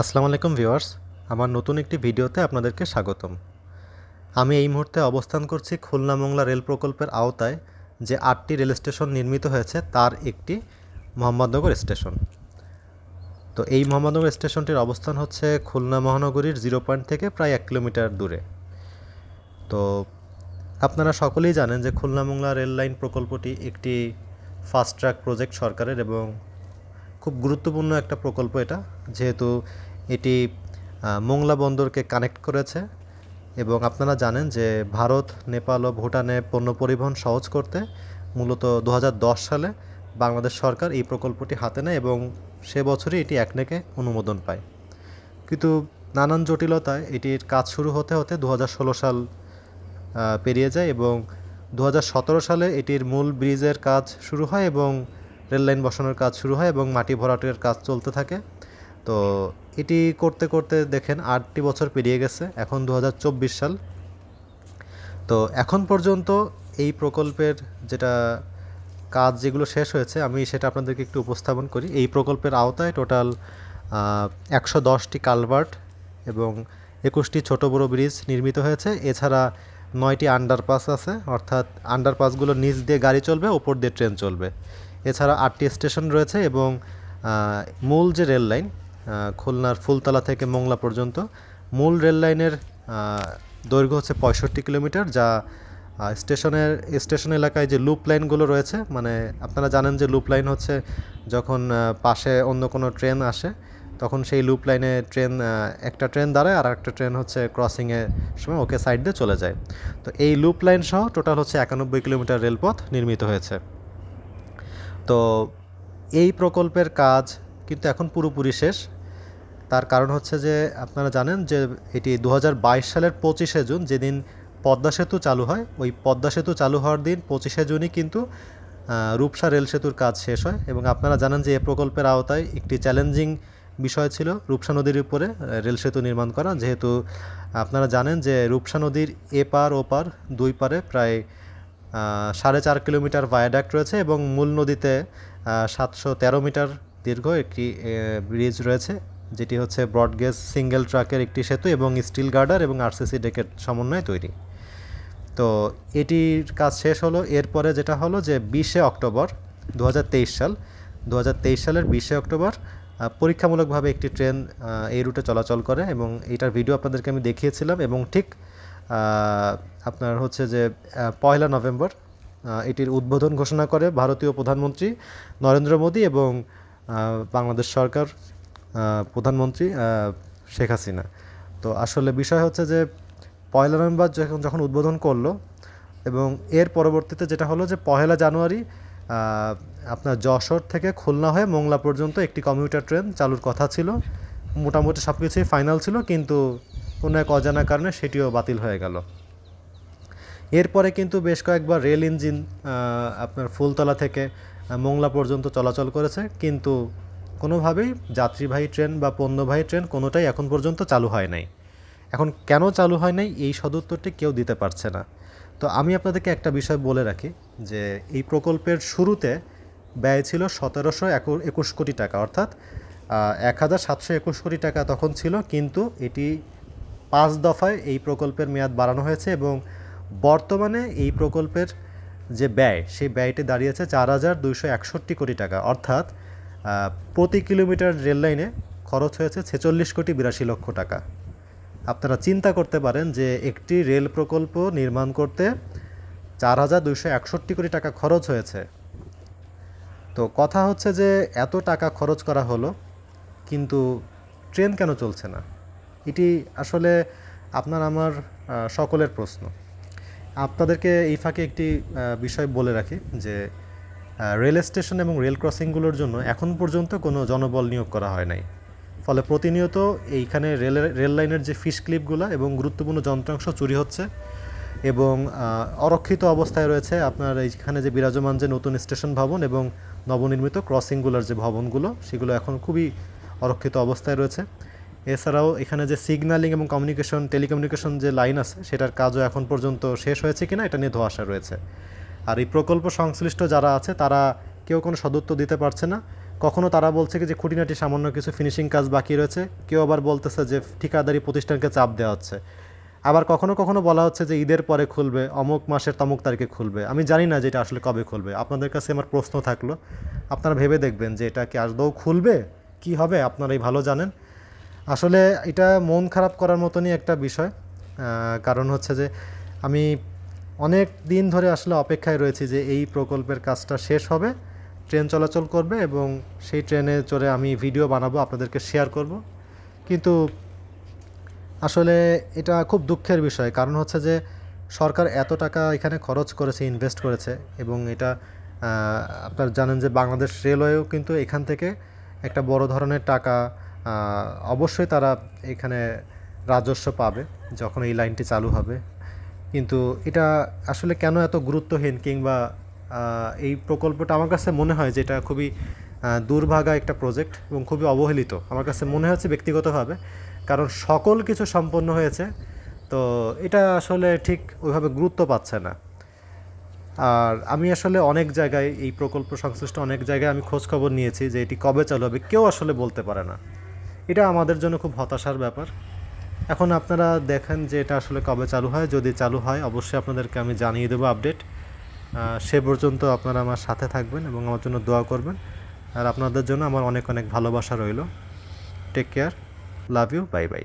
আসসালামু আলাইকুম ভিউয়ার্স, আমার নতুন একটি ভিডিওতে আপনাদেরকে স্বাগতম। আমি এই মুহূর্তে অবস্থান করছি খুলনা মংলা রেল প্রকল্পের আওতায়, যে আটটি রেল স্টেশন নির্মিত হয়েছে, তার একটি মোহাম্মদনগর স্টেশন। তো এই মোহাম্মদনগর স্টেশনটির অবস্থান হচ্ছে খুলনা মহানগরীর জিরো পয়েন্ট থেকে প্রায় এক কিলোমিটার দূরে। তো আপনারা সকলেই জানেন যে খুলনা মংলা রেল লাইন প্রকল্পটি একটি ফাস্ট ট্র্যাক প্রজেক্ট সরকারের এবং খুব গুরুত্বপূর্ণ একটা প্রকল্প এটা। যেহেতু এটি মোংলা বন্দরকে কানেক্ট করেছে এবং আপনারা জানেন যে ভারত, নেপাল ও ভুটানে পণ্য পরিবহন সহজ করতে মূলত দু হাজার দশ সালে বাংলাদেশ সরকার এই প্রকল্পটি হাতে নেয় এবং সে বছরই এটি একনেকে অনুমোদন পায়। কিন্তু নানান জটিলতায় এটির কাজ শুরু হতে হতে দু হাজার ষোলো সাল পেরিয়ে যায় এবং দু হাজার সতেরো সালে এটির মূল ব্রিজের কাজ শুরু হয় এবং রেল লাইন বসানোর কাজ শুরু হয় এবং মাটি ভরাটের কাজ চলতে থাকে। তো এটি করতে করতে দেখেন আটটি বছর পেরিয়ে গেছে, এখন দু হাজার চব্বিশ সাল। তো এখন পর্যন্ত এই প্রকল্পের যেটা কাজ যেগুলো শেষ হয়েছে, আমি সেটা আপনাদেরকে একটু উপস্থাপন করি। এই প্রকল্পের আওতায় টোটাল একশো দশটি কালভার্ট এবং একুশটি ছোট বড় ব্রিজ নির্মিত হয়েছে। এছাড়া নয়টি আন্ডারপাস আছে, অর্থাৎ আন্ডারপাসগুলো নিচ দিয়ে গাড়ি চলবে, ওপর দিয়ে ট্রেন চলবে। এছাড়া আটটি স্টেশন রয়েছে এবং মূল যে রেল লাইন খুলনার ফুলতলা থেকে মোংলা পর্যন্ত, মূল রেল লাইনের দৈর্ঘ্য হচ্ছে পঁয়ষট্টি কিলোমিটার, যা স্টেশনের, স্টেশন এলাকায় যে লুপ লাইনগুলো রয়েছে মানে আপনারা জানেন যে লুপ লাইন হচ্ছে যখন পাশে অন্য কোনো ট্রেন আসে, তখন সেই লুপ লাইনে ট্রেন একটা ট্রেন দাঁড়ায় আর একটা ট্রেন হচ্ছে ক্রসিংয়ের সময় ওকে সাইড দিয়ে চলে যায়। তো এই লুপ লাইন সহ টোটাল হচ্ছে একানব্বই কিলোমিটার রেলপথ নির্মিত হয়েছে। তো এই প্রকল্পের কাজ কিন্তু এখন পুরোপুরি শেষ। তার কারণ হচ্ছে যে আপনারা জানেন যে এটি দু হাজার বাইশ সালের পঁচিশে জুন, যেদিন পদ্মা সেতু চালু হয়। ওই পদ্মা সেতু চালু হওয়ার দিন পঁচিশে জুনই কিন্তু রূপসা রেল সেতুর কাজ শেষ হয় এবং আপনারা জানেন যে এ প্রকল্পের আওতায় একটি চ্যালেঞ্জিং বিষয় ছিল, রূপসা নদীর উপরে রেল সেতু নির্মাণ করা। যেহেতু আপনারা জানেন যে রূপসা নদীর এপার ওপার দুই পারে প্রায় সাড়ে চার কিলোমিটার ভায়াডাক্ট রয়েছে এবং মূল নদীতে সাতশো তেরো মিটার দীর্ঘ একটি ব্রিজ রয়েছে, যেটি হচ্ছে ব্রডগেজ সিঙ্গেল ট্রাকের একটি সেতু এবং স্টিল গার্ডার এবং আরসিসি ডেকের সমন্বয়ে তৈরি। তো এটির কাজ শেষ হলো, এরপরে যেটা হলো যে বিশে অক্টোবর দু হাজার তেইশ সাল দু হাজার তেইশ সালের বিশে অক্টোবর পরীক্ষামূলকভাবে একটি ট্রেন এই রুটে চলাচল করে এবং এটার ভিডিও আপনাদেরকে আমি দেখিয়েছিলাম এবং ঠিক আপনার হচ্ছে যে পয়লা নভেম্বর এটির উদ্বোধন ঘোষণা করে ভারতীয় প্রধানমন্ত্রী নরেন্দ্র মোদী এবং বাংলাদেশ সরকার প্রধানমন্ত্রী শেখ হাসিনা। তো আসলে বিষয় হচ্ছে যে, পয়লা নভেম্বর যখন যখন উদ্বোধন করল এবং এর পরবর্তীতে যেটা হলো যে পহেলা জানুয়ারি আপনার যশোর থেকে খুলনা হয়ে মোংলা পর্যন্ত একটি কমিউটার ট্রেন চালুর কথা ছিল। মোটামুটি সব কিছুই ফাইনাল ছিল, কিন্তু কোনো এক অজানা কারণে সেটিও বাতিল হয়ে গেল। এরপরে কিন্তু বেশ কয়েকবার রেল ইঞ্জিন আপনার ফুলতলা থেকে মোংলা পর্যন্ত চলাচল করেছে। কিন্তু কোনোভাবেই যাত্রীবাহী ট্রেন বা পণ্যবাহী ট্রেন কোনোটাই এখন পর্যন্ত চালু হয় নাই। এখন কেন চালু হয় নাই, এই সদুত্তরটি কেউ দিতে পারছে না। তো আমি আপনাদেরকে একটা বিষয় বলে রাখি যে, এই প্রকল্পের শুরুতে ব্যয় ছিল সতেরোশো একুশ কোটি টাকা। অর্থাৎ এক হাজার সাতশো একুশ কোটি টাকা তখন ছিল, কিন্তু এটি পাঁচ দফায় এই প্রকল্পের মেয়াদ বাড়ানো হয়েছে এবং বর্তমানে এই প্রকল্পের যে ব্যয়, সেই ব্যয়টি দাঁড়িয়েছে চার হাজার দুইশো একষট্টি কোটি টাকা। অর্থাৎ প্রতি কিলোমিটার রেল লাইনে খরচ হয়েছে ছেচল্লিশ কোটি বিরাশি লক্ষ টাকা। আপনারা চিন্তা করতে পারেন যে একটি রেল প্রকল্প নির্মাণ করতে চার হাজার দুইশো একষট্টি কোটি টাকা খরচ হয়েছে। তো কথা হচ্ছে যে এত টাকা খরচ করা হলো, কিন্তু ট্রেন কেন চলছে না? এটি আসলে আপনার আমার সকলের প্রশ্ন। আপনাদেরকে এই ফাঁকে একটি বিষয় বলে রাখি যে রেল স্টেশন এবং রেল ক্রসিংগুলোর জন্য এখন পর্যন্ত কোনো জনবল নিয়োগ করা হয় নাই। ফলে প্রতিনিয়ত এইখানে রেল রেল লাইনের যে ফিশ ক্লিপগুলো এবং গুরুত্বপূর্ণ যন্ত্রাংশ চুরি হচ্ছে এবং অরক্ষিত অবস্থায় রয়েছে আপনার এইখানে যে বিরাজমান যে নতুন স্টেশন ভবন এবং নবনির্মিত ক্রসিংগুলোর যে ভবনগুলো, সেগুলো এখন খুবই অরক্ষিত অবস্থায় রয়েছে। এছাড়াও এখানে যে সিগন্যালিং এবং কমিউনিকেশন টেলিকমিউনিকেশন যে লাইন আছে, সেটার কাজও এখন পর্যন্ত শেষ হয়েছে কিনা এটা নিয়ে ধোয়াশা রয়েছে। আর এই প্রকল্প সংশ্লিষ্ট যারা আছে, তারা কেউ কোনো সদুত্তর দিতে পারছে না। কখনও তারা বলছে যে খুঁটিনাটি সামান্য কিছু ফিনিশিং কাজ বাকি রয়েছে। কেউ আবার বলতেছে যে ঠিকাদারি প্রতিষ্ঠানকে চাপ দেওয়া হচ্ছে। আবার কখনো কখনো বলা হচ্ছে যে ঈদের পরে খুলবে, অমুক মাসের তমুক তারিখে খুলবে। আমি জানি না যে এটা আসলে কবে খুলবে। আপনাদের কাছে আমার প্রশ্ন থাকল। আপনারা ভেবে দেখবেন যে এটা কি আদৌ খুলবে? কি হবে? আপনারাই ভালো জানেন। আসলে এটা মন খারাপ করার মতনই একটা বিষয় কারণ হচ্ছে যে আমি অনেক দিন ধরে আসলে অপেক্ষায় রয়েছি যে এই প্রকল্পের কাজটা শেষ হবে, ট্রেন চলাচল করবে এবং সেই ট্রেনে চড়ে আমি ভিডিও বানাবো, আপনাদেরকে শেয়ার করব। কিন্তু আসলে এটা খুব দুঃখের বিষয়, কারণ হচ্ছে যে সরকার এত টাকা এখানে খরচ করেছে ইনভেস্ট করেছে এবং এটা আপনার জানেন যে বাংলাদেশ রেলওয়েও কিন্তু এখান থেকে একটা বড় ধরনের টাকা অবশ্যই তারা এখানে রাজস্ব পাবে যখন এই লাইনটি চালু হবে। কিন্তু এটা আসলে কেন এত গুরুত্বহীন কিংবা এই প্রকল্পটা আমার কাছে মনে হয় যে এটা খুবই দুর্ভাগা একটা প্রজেক্ট এবং খুবই অবহেলিত। আমার কাছে মনে হচ্ছে ব্যক্তিগতভাবে, কারণ সকল কিছু সম্পন্ন হয়েছে, তো এটা আসলে ঠিক ওইভাবে গুরুত্ব পাচ্ছে না। আর আমি আসলে অনেক জায়গায় এই প্রকল্প সংশ্লিষ্ট অনেক জায়গায় আমি খোঁজ খবর নিয়েছি যে এটি কবে চালু হবে, কেউ আসলে বলতে পারে না। এটা আমাদের জন্য খুব হতাশার ব্যাপার। এখন আপনারা দেখেন যে এটা আসলে কবে চালু হয়। যদি চালু হয়, অবশ্যই আপনাদেরকে আমি জানিয়ে দেবো আপডেট। সে পর্যন্ত আপনারা আমার সাথে থাকবেন এবং আমার জন্য দোয়া করবেন। আর আপনাদের জন্য আমার অনেক অনেক ভালোবাসা রইল। Take care love you bye bye